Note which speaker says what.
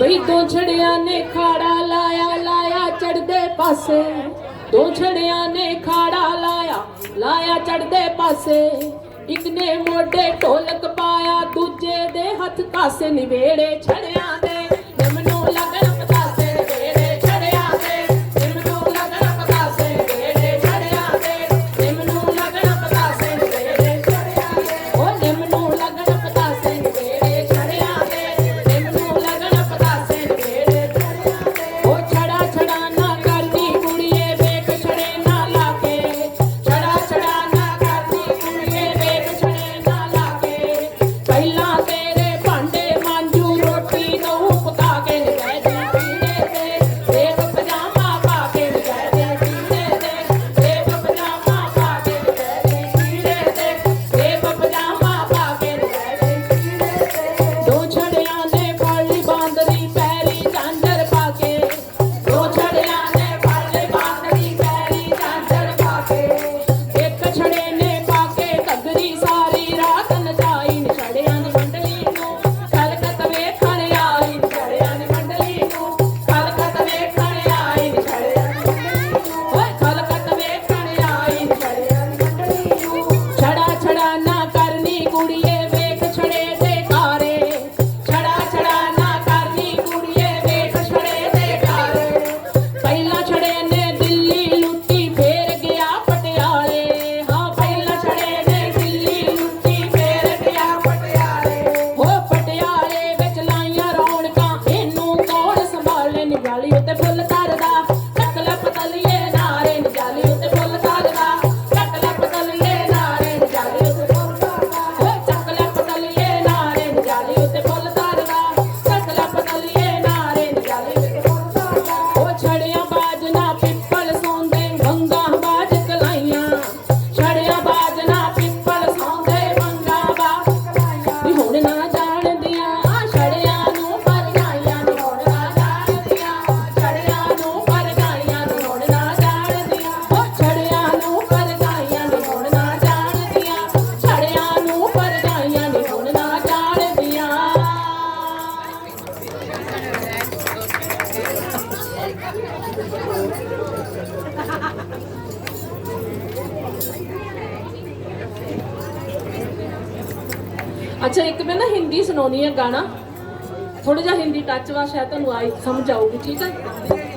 Speaker 1: ਬਈ ਦੋ ਛੜਿਆਂ ਨੇ ਖਾੜਾ ਲਾਇਆ ਲਾਇਆ ਚੜਦੇ ਪਾਸੇ। ਦੋ ਛੜਿਆਂ ਨੇ ਖਾੜਾ ਲਾਇਆ ਲਾਇਆ ਚੜਦੇ ਪਾਸੇ। ਇੱਕ ਨੇ ਮੋਢੇ ਢੋਲਕ ਪਾਇਆ, ਦੂਜੇ ਦੇ ਹੱਥ ਕਾਸੇ ਨਿਵੇੜੇ ਛੜਿਆਂ ਦੇ। ਜਮਨੋਂ ਲੱਗਣ ਅੱਛਾ, ਇੱਕ ਮੈਂ ਨਾ ਹਿੰਦੀ ਸੁਣਾਉਣੀ ਹੈ ਗਾਣਾ। ਥੋੜਾ ਜਿਹਾ ਹਿੰਦੀ ਟੱਚ ਵਾਸ਼ ਹੈ, ਤੁਹਾਨੂੰ ਆਈ ਸਮਝ ਆਊਗੀ, ਠੀਕ ਹੈ?